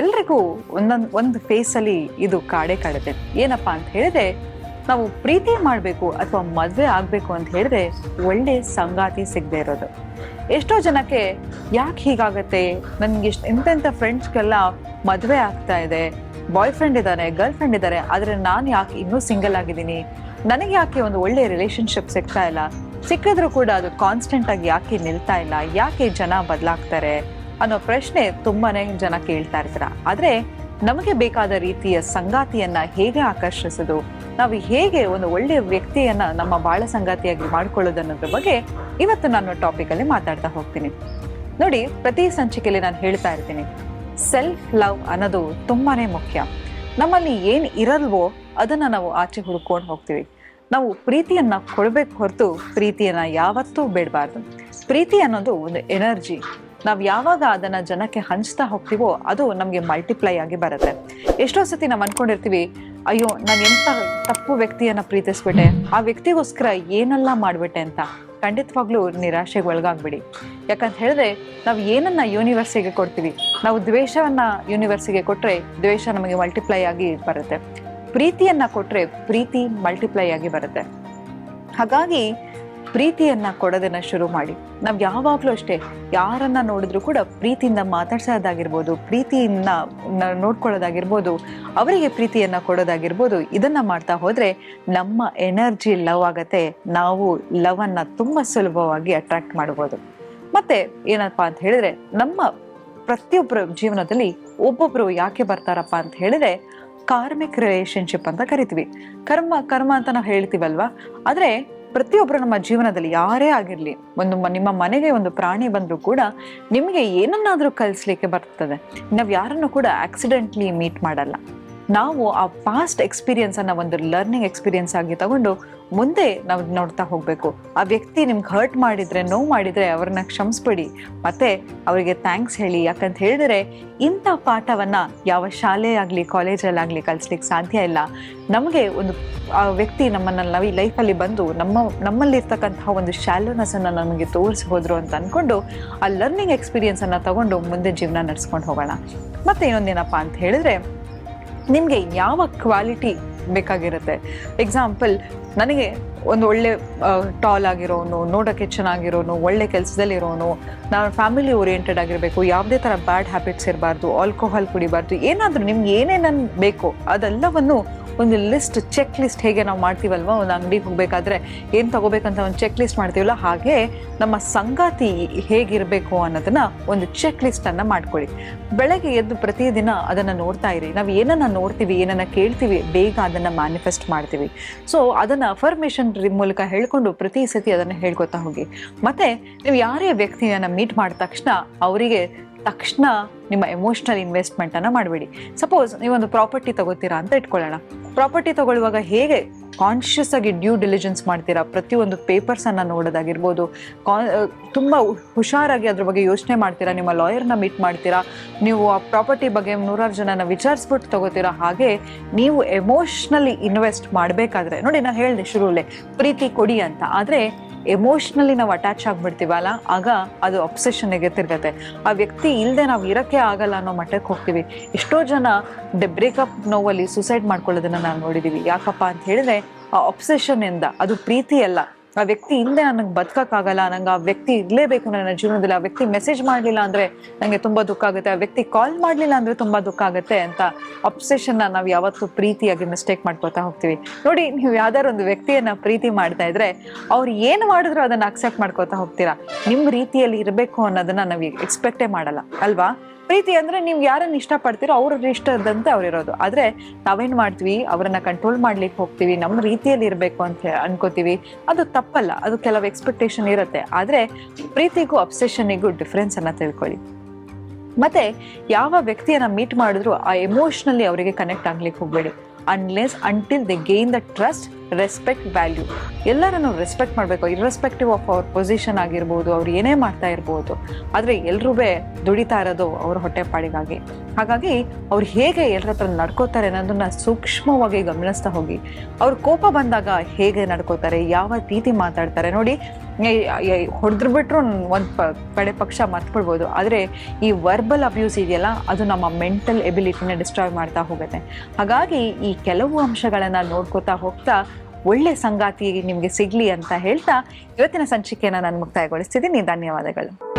ಎಲ್ರಿಗೂ ಒಂದೊಂದು, ಒಂದು ಫೇಸಲ್ಲಿ ಇದು ಕಾಡೆ ಕಾಡುತ್ತೆ. ಏನಪ್ಪ ಅಂತ ಹೇಳಿದ್ರೆ, ನಾವು ಪ್ರೀತಿ ಮಾಡಬೇಕು ಅಥವಾ ಮದುವೆ ಆಗಬೇಕು ಅಂತ ಹೇಳಿದ್ರೆ ಒಳ್ಳೆ ಸಂಗಾತಿ ಸಿಗದೆ ಇರೋದು. ಎಷ್ಟೋ ಜನಕ್ಕೆ ಯಾಕೆ ಹೀಗಾಗತ್ತೆ? ನನಗೆ ಎಷ್ಟು ಎಂತೆಂಥ ಫ್ರೆಂಡ್ಸ್ಗೆಲ್ಲ ಮದುವೆ ಆಗ್ತಾ ಇದೆ. ಬಾಯ್ ಫ್ರೆಂಡ್ ಇದ್ದಾರೆ ಗರ್ಲ್ ಫ್ರೆಂಡ್ ಇದ್ದಾರೆ ಆದರೆ ನಾನು ಯಾಕೆ ಇನ್ನೂ ಸಿಂಗಲ್ ಆಗಿದ್ದೀನಿ? ನನಗೆ ಯಾಕೆ ಒಂದು ಒಳ್ಳೆ ರಿಲೇಶನ್ಶಿಪ್ ಸಿಗ್ತಾ ಇಲ್ಲ? ಸಿಕ್ಕಿದ್ರು ಕೂಡ ಅದು ಕಾನ್ಸ್ಟೆಂಟ್ ಆಗಿ ಯಾಕೆ ನಿಲ್ತಾ ಇಲ್ಲ? ಯಾಕೆ ಜನ ಬದಲಾಗ್ತಾರೆ? ಅನ್ನೋ ಪ್ರಶ್ನೆ ತುಂಬಾನೇ ಜನ ಕೇಳ್ತಾ ಇರ್ತೀರ. ಆದ್ರೆ ನಮಗೆ ಬೇಕಾದ ರೀತಿಯ ಸಂಗಾತಿಯನ್ನ ಹೇಗೆ ಆಕರ್ಷಿಸೋದು? ನಾವು ಹೇಗೆ ಒಂದು ಒಳ್ಳೆಯ ವ್ಯಕ್ತಿಯನ್ನ ನಮ್ಮ ಬಾಳ ಸಂಗಾತಿಯಾಗಿ ಮಾಡ್ಕೊಳ್ಳೋದು ಅನ್ನೋದ್ರ ಬಗ್ಗೆ ಇವತ್ತು ನಾನು ಟಾಪಿಕ್ ಅಲ್ಲಿ ಮಾತಾಡ್ತಾ ಹೋಗ್ತೀನಿ. ನೋಡಿ, ಪ್ರತಿ ಸಂಚಿಕೆಯಲ್ಲಿ ನಾನು ಹೇಳ್ತಾ ಇರ್ತೀನಿ ಸೆಲ್ಫ್ ಲವ್ ಅನ್ನೋದು ತುಂಬಾನೇ ಮುಖ್ಯ. ನಮ್ಮಲ್ಲಿ ಏನ್ ಇರಲ್ವೋ ಅದನ್ನ ನಾವು ಆಚೆ ಹುಡ್ಕೊಂಡು ಹೋಗ್ತೀವಿ. ನಾವು ಪ್ರೀತಿಯನ್ನ ಕೊಡ್ಬೇಕು ಹೊರತು ಪ್ರೀತಿಯನ್ನ ಯಾವತ್ತೂ ಬೇಡಬಾರ್ದು. ಪ್ರೀತಿ ಅನ್ನೋದು ಒಂದು ಎನರ್ಜಿ ನಾವು ಯಾವಾಗ ಅದನ್ನ ಜನಕ್ಕೆ ಹಂಚ್ತಾ ಹೋಗ್ತೀವೋ ಅದು ನಮಗೆ ಮಲ್ಟಿಪ್ಲೈ ಆಗಿ ಬರುತ್ತೆ. ಎಷ್ಟೋ ಸತಿ ನಾವು ಅನ್ಕೊಂಡಿರ್ತೀವಿ, ಅಯ್ಯೋ, ನಾನು ಎಂತ ತಪ್ಪು ವ್ಯಕ್ತಿಯನ್ನ ಪ್ರೀತಿಸ್ಬಿಟ್ಟೆ, ಆ ವ್ಯಕ್ತಿಗೋಸ್ಕರ ಏನೆಲ್ಲ ಮಾಡ್ಬಿಟ್ಟೆ ಅಂತ. ಖಂಡಿತವಾಗ್ಲೂ ನಿರಾಶೆಗೆ ಒಳಗಾಗ್ಬಿಡಿ. ಯಾಕಂತ ಹೇಳಿದ್ರೆ, ನಾವು ಏನನ್ನ ಯೂನಿವರ್ಸಿಗೆ ಕೊಡ್ತೀವಿ, ನಾವು ದ್ವೇಷವನ್ನ ಯೂನಿವರ್ಸಿಗೆ ಕೊಟ್ರೆ ದ್ವೇಷ ನಮಗೆ ಮಲ್ಟಿಪ್ಲೈ ಆಗಿ ಬರುತ್ತೆ. ಪ್ರೀತಿಯನ್ನ ಕೊಟ್ರೆ ಪ್ರೀತಿ ಮಲ್ಟಿಪ್ಲೈ ಆಗಿ ಬರುತ್ತೆ. ಹಾಗಾಗಿ ಪ್ರೀತಿಯನ್ನ ಕೊಡೋದನ್ನ ಶುರು ಮಾಡಿ. ನಾವು ಯಾವಾಗಲೂ ಅಷ್ಟೇ, ಯಾರನ್ನ ನೋಡಿದ್ರು ಕೂಡ ಪ್ರೀತಿಯಿಂದ ಮಾತಾಡ್ಸೋದಾಗಿರ್ಬೋದು, ಪ್ರೀತಿಯಿಂದ ನೋಡ್ಕೊಳ್ಳೋದಾಗಿರ್ಬೋದು, ಅವರಿಗೆ ಪ್ರೀತಿಯನ್ನ ಕೊಡೋದಾಗಿರ್ಬೋದು, ಇದನ್ನ ಮಾಡ್ತಾ ಹೋದ್ರೆ ನಮ್ಮ ಎನರ್ಜಿ ಲವ್ ಆಗತ್ತೆ. ನಾವು ಲವ್ ಅನ್ನ ತುಂಬಾ ಸುಲಭವಾಗಿ ಅಟ್ರಾಕ್ಟ್ ಮಾಡ್ಬೋದು. ಮತ್ತೆ ಏನಪ್ಪಾ ಅಂತ ಹೇಳಿದ್ರೆ, ನಮ್ಮ ಪ್ರತಿಯೊಬ್ಬರ ಜೀವನದಲ್ಲಿ ಒಬ್ಬೊಬ್ರು ಯಾಕೆ ಬರ್ತಾರಪ್ಪ ಅಂತ ಹೇಳಿದ್ರೆ, ಕಾರ್ಮಿಕ್ ರಿಲೇಶನ್ಶಿಪ್ ಅಂತ ಕರಿತೀವಿ. ಕರ್ಮ ಕರ್ಮ ಅಂತ ನಾವು ಹೇಳ್ತೀವಲ್ವಾ? ಆದ್ರೆ ಪ್ರತಿಯೊಬ್ಬರು ನಮ್ಮ ಜೀವನದಲ್ಲಿ ಯಾರೇ ಆಗಿರಲಿ, ಒಂದು ನಿಮ್ಮ ಮನೆಗೆ ಒಂದು ಪ್ರಾಣಿ ಬಂದರೂ ಕೂಡ ನಿಮಗೆ ಏನನ್ನಾದರೂ ಕಲಿಸ್ಲಿಕ್ಕೆ ಬರ್ತದೆ. ನಾವು ಯಾರನ್ನು ಕೂಡ ಆಕ್ಸಿಡೆಂಟ್ಲಿ ಮೀಟ್ ಮಾಡಲ್ಲ. ನಾವು ಆ ಪಾಸ್ಟ್ ಎಕ್ಸ್ಪೀರಿಯನ್ಸ್ ಅನ್ನ ಒಂದು ಲರ್ನಿಂಗ್ ಎಕ್ಸ್ಪೀರಿಯನ್ಸ್ ಆಗಿ ತಗೊಂಡು ಮುಂದೆ ನಾವು ನೋಡ್ತಾ ಹೋಗಬೇಕು. ಆ ವ್ಯಕ್ತಿ ನಿಮ್ಗೆ ಹರ್ಟ್ ಮಾಡಿದ್ರೆ, ನೋವು ಮಾಡಿದ್ರೆ ಅವ್ರನ್ನ ಕ್ಷಮಿಸ್ಬಿಡಿ. ಮತ್ತೆ ಅವರಿಗೆ ಥ್ಯಾಂಕ್ಸ್ ಹೇಳಿ. ಯಾಕಂತ ಹೇಳಿದ್ರೆ, ಇಂಥ ಪಾಠವನ್ನು ಯಾವ ಶಾಲೆ ಆಗಲಿ ಕಾಲೇಜಲ್ಲಾಗಲಿ ಕಲಿಸ್ಲಿಕ್ಕೆ ಸಾಧ್ಯ ಇಲ್ಲ. ನಮಗೆ ಒಂದು, ಆ ವ್ಯಕ್ತಿ ನಮ್ಮನ್ನು ನಾವು ಈ ಲೈಫಲ್ಲಿ ಬಂದು ನಮ್ಮ, ನಮ್ಮಲ್ಲಿರ್ತಕ್ಕಂತಹ ಒಂದು ಶಾಲೋನೆಸ್ ನಮಗೆ ತೋರಿಸಿ ಹೋದ್ರು ಅಂತ ಅಂದ್ಕೊಂಡು ಆ ಲರ್ನಿಂಗ್ ಎಕ್ಸ್ಪೀರಿಯೆನ್ಸನ್ನು ತಗೊಂಡು ಮುಂದೆ ಜೀವನ ನಡೆಸ್ಕೊಂಡು ಹೋಗೋಣ. ಮತ್ತು ಇನ್ನೊಂದೇನಪ್ಪ ಅಂತ ಹೇಳಿದ್ರೆ, ನಿಮಗೆ ಯಾವ ಕ್ವಾಲಿಟಿ ಬೇಕಾಗಿರುತ್ತೆ. ಎಕ್ಸಾಂಪಲ್ ನನಗೆ ಒಂದು ಒಳ್ಳೆ ಟಾಲ್ ಆಗಿರೋನು ನೋಡೋಕ್ಕೆ ಚೆನ್ನಾಗಿರೋನು, ಒಳ್ಳೆ ಕೆಲಸದಲ್ಲಿರೋನು, ನಾನು ಫ್ಯಾಮಿಲಿ ಓರಿಯೆಂಟೆಡ್ ಆಗಿರಬೇಕು, ಯಾವುದೇ ಥರ ಬ್ಯಾಡ್ ಹ್ಯಾಬಿಟ್ಸ್ ಇರಬಾರ್ದು ಆಲ್ಕೋಹಾಲ್ ಕುಡಿಬಾರ್ದು, ಏನಾದರೂ ನಿಮ್ಗೆ ಏನೇನು ಬೇಕು ಅದೆಲ್ಲವನ್ನು ಒಂದು ಲಿಸ್ಟ್ ಚೆಕ್ ಲಿಸ್ಟ್ ಹೇಗೆ ನಾವು ಮಾಡ್ತೀವಲ್ವ? ಒಂದು ಅಂಗಡಿಗೆ ಹೋಗಬೇಕಾದ್ರೆ ಏನು ತಗೋಬೇಕಂತ ಒಂದು ಚೆಕ್ ಲಿಸ್ಟ್ ಮಾಡ್ತೀವಲ್ಲ? ಹಾಗೆ ನಮ್ಮ ಸಂಗಾತಿ ಹೇಗಿರಬೇಕು ಅನ್ನೋದನ್ನು ಒಂದು ಚೆಕ್ ಲಿಸ್ಟನ್ನು ಮಾಡ್ಕೊಳ್ಳಿ. ಬೆಳಗ್ಗೆ ಎದ್ದು ಪ್ರತಿದಿನ ಅದನ್ನು ನೋಡ್ತಾ ಇರಿ. ನಾವು ಏನನ್ನು ನೋಡ್ತೀವಿ, ಏನನ್ನು ಕೇಳ್ತೀವಿ, ಬೇಗ ಅದನ್ನು ಮ್ಯಾನಿಫೆಸ್ಟ್ ಮಾಡ್ತೀವಿ. ಸೊ ಅದನ್ನು ಅಫರ್ಮೇಷನ್ ಮೂಲಕ ಹೇಳ್ಕೊಂಡು ಪ್ರತಿ ಸತಿ ಅದನ್ನು ಹೇಳ್ಕೊತಾ ಹೋಗಿ. ಮತ್ತು ನೀವು ಯಾರೇ ವ್ಯಕ್ತಿಯನ್ನು ಮೀಟ್ ಮಾಡಿದ ತಕ್ಷಣ ಅವರಿಗೆ ತಕ್ಷಣ ನಿಮ್ಮ ಎಮೋಷ್ನಲ್ ಇನ್ವೆಸ್ಟ್ಮೆಂಟನ್ನು ಮಾಡಬೇಡಿ. ಸಪೋಸ್ ನೀವೊಂದು ಪ್ರಾಪರ್ಟಿ ತಗೋತೀರಾ ಅಂತ ಇಟ್ಕೊಳ್ಳೋಣ. ಪ್ರಾಪರ್ಟಿ ತಗೊಳ್ಳುವಾಗ ಹೇಗೆ ಕಾನ್ಷಿಯಸ್ ಆಗಿ ಡ್ಯೂ ಡಿಲಿಜೆನ್ಸ್ ಮಾಡ್ತೀರಾ? ಪ್ರತಿಯೊಂದು ಪೇಪರ್ಸ್ ಅನ್ನ ನೋಡೋದಾಗಿರ್ಬೋದು, ಕಾ- ತುಂಬಾ ಹುಷಾರಾಗಿ ಅದ್ರ ಬಗ್ಗೆ ಯೋಚನೆ ಮಾಡ್ತೀರಾ? ನಿಮ್ಮ ಲಾಯರ್ನ ಮೀಟ್ ಮಾಡ್ತೀರಾ? ನೀವು ಆ ಪ್ರಾಪರ್ಟಿ ಬಗ್ಗೆ ನೂರಾರು ಜನನ ವಿಚಾರಿಸ್ಬಿಟ್ಟು ತಗೋತೀರಾ? ಹಾಗೆ ನೀವು ಎಮೋಷ್ನಲಿ ಇನ್ವೆಸ್ಟ್ ಮಾಡಬೇಕಾದ್ರೆ, ನೋಡಿ ನಾನು ಹೇಳಿದೆ ಶುರುವಲ್ಲೇ, ಪ್ರೀತಿ ಕೊಡಿ ಅಂತ. ಆದರೆ ಎಮೋಷ್ನಲಿ ನಾವು ಅಟ್ಯಾಚ್ ಆಗ್ಬಿಡ್ತೀವಲ್ಲ, ಆಗ ಅದು ಅಪ್ಸೆಷನ್ಗೆ ತಿರ್ಗತ್ತೆ. ಆ ವ್ಯಕ್ತಿ ಇಲ್ಲದೆ ನಾವು ಇರಕ್ಕೆ ಆಗಲ್ಲ ಅನ್ನೋ ಮಟ್ಟಕ್ಕೆ ಹೋಗ್ತೀವಿ. ಎಷ್ಟೋ ಜನ ಬ್ರೇಕಪ್ ನೋವಲ್ಲಿ ಸುಸೈಡ್ ಮಾಡ್ಕೊಳ್ಳೋದನ್ನ ನಾವು ನೋಡಿದೀವಿ. ಯಾಕಪ್ಪ ಅಂತ ಹೇಳಿದ್ರೆ, ಆ ಅಪ್ಸೆಷನ್ ಇಂದ ಅದು ಪ್ರೀತಿ ಅಲ್ಲ ಆ ವ್ಯಕ್ತಿ ಹಿಂದೆ ನನಗೆ ಬದುಕಕ್ಕಾಗಲ್ಲ, ನಂಗೆ ಆ ವ್ಯಕ್ತಿ ಇರಲೇಬೇಕು ನನ್ನ ಜೀವನದಲ್ಲಿ, ಆ ವ್ಯಕ್ತಿ ಮೆಸೇಜ್ ಮಾಡಲಿಲ್ಲ ಅಂದ್ರೆ ನನಗೆ ತುಂಬಾ ದುಃಖ ಆಗುತ್ತೆ, ಆ ವ್ಯಕ್ತಿ ಕಾಲ್ ಮಾಡಲಿಲ್ಲ ಅಂದ್ರೆ ತುಂಬಾ ದುಃಖ ಆಗುತ್ತೆ ಅಂತ ಅಪ್ಸೆಷನ್ನ ನಾವು ಯಾವತ್ತೂ ಪ್ರೀತಿಯಾಗಿ ಮಿಸ್ಟೇಕ್ ಮಾಡ್ಕೋತಾ ಹೋಗ್ತೀವಿ. ನೋಡಿ, ನೀವು ಯಾವ್ದಾದ್ರು ಒಂದು ವ್ಯಕ್ತಿಯನ್ನ ಪ್ರೀತಿ ಮಾಡ್ತಾ ಇದ್ರೆ ಅವ್ರು ಏನು ಮಾಡಿದ್ರು ಅದನ್ನ ಅಕ್ಸೆಪ್ಟ್ ಮಾಡ್ಕೋತಾ ಹೋಗ್ತೀರಾ? ನಿಮ್ಮ ರೀತಿಯಲ್ಲಿ ಇರಬೇಕು ಅನ್ನೋದನ್ನ ನಾವು ಎಕ್ಸ್ಪೆಕ್ಟೇ ಮಾಡಲ್ಲ, ಅಲ್ವಾ? ಪ್ರೀತಿ ಅಂದ್ರೆ ನೀವು ಯಾರನ್ನ ಇಷ್ಟಪಡ್ತೀರೋ ಅವ್ರ ಇಷ್ಟದಂತೆ ಅವ್ರಿರೋದು. ಆದ್ರೆ ನಾವೇನ್ ಮಾಡ್ತೀವಿ? ಅವರನ್ನ ಕಂಟ್ರೋಲ್ ಮಾಡ್ಲಿಕ್ಕೆ ಹೋಗ್ತೀವಿ. ನಮ್ಮ ರೀತಿಯಲ್ಲಿ ಇರಬೇಕು ಅಂತ ಅನ್ಕೋತೀವಿ. ಅದು ತಪ್ಪಲ್ಲ. ಅದು ಕೆಲವು ಎಕ್ಸ್ಪೆಕ್ಟೇಷನ್ ಇರುತ್ತೆ. ಆದ್ರೆ ಪ್ರೀತಿಗೂ ಅಬ್ಸೆಷನಿಗೂ ಡಿಫ್ರೆನ್ಸ್ ಅನ್ನ ತಿಳ್ಕೊಳ್ಳಿ. ಮತ್ತೆ ಯಾವ ವ್ಯಕ್ತಿಯನ್ನ ಮೀಟ್ ಮಾಡಿದ್ರು ಆ ಎಮೋಷನಲಿ ಅವರಿಗೆ ಕನೆಕ್ಟ್ ಆಗ್ಲಿಕ್ಕೆ ಹೋಗ್ಬೇಡಿ. Unless until they gain the trust respect value ಎಲ್ಲರನ್ನು ರೆಸ್ಪೆಕ್ಟ್ ಮಾಡಬೇಕು. ಇರ್ರೆಸ್ಪೆಕ್ಟಿವ್ ಆಫ್ ಅವ್ರ ಪೊಸಿಷನ್ ಆಗಿರ್ಬೋದು, ಅವ್ರು ಏನೇ ಮಾಡ್ತಾ ಇರ್ಬೋದು. ಆದರೆ ಎಲ್ರೂ ದುಡಿತಾ ಇರೋದು ಅವ್ರ ಹೊಟ್ಟೆಪಾಡಿಗಾಗಿ ಹಾಗಾಗಿ ಅವ್ರು ಹೇಗೆ ಎಲ್ಲರ ಹತ್ರ ನಡ್ಕೋತಾರೆ ಅನ್ನೋದನ್ನ ಸೂಕ್ಷ್ಮವಾಗಿ ಗಮನಿಸ್ತಾ ಹೋಗಿ. ಅವ್ರ ಕೋಪ ಬಂದಾಗ ಹೇಗೆ ನಡ್ಕೋತಾರೆ, ಯಾವ ರೀತಿ ಮಾತಾಡ್ತಾರೆ ನೋಡಿ ಹೊಡೆದ್ರು ಬಿಟ್ರು ಒಂದು ಪ, ಕಡೆ ಪಕ್ಷ ಮರ್ತ್ಬಿಡ್ಬೋದು. ಆದರೆ ಈ ವರ್ಬಲ್ ಅಬ್ಯೂಸ್ ಇದೆಯಲ್ಲ, ಅದು ನಮ್ಮ ಮೆಂಟಲ್ ಎಬಿಲಿಟಿನ ಡಿಸ್ಟ್ರಾಯ್ ಮಾಡ್ತಾ ಹೋಗುತ್ತೆ. ಹಾಗಾಗಿ ಈ ಕೆಲವು ಅಂಶಗಳನ್ನು ನೋಡ್ಕೋತಾ ಹೋಗ್ತಾ ಒಳ್ಳೆ ಸಂಗಾತಿ ನಿಮಗೆ ಸಿಗ್ಲಿ ಅಂತ ಹೇಳ್ತಾ ಇವತ್ತಿನ ಸಂಚಿಕೆಯನ್ನು ನಾನು ಮುಕ್ತಾಯಗೊಳಿಸ್ತಿದ್ದೀನಿ. ಧನ್ಯವಾದಗಳು.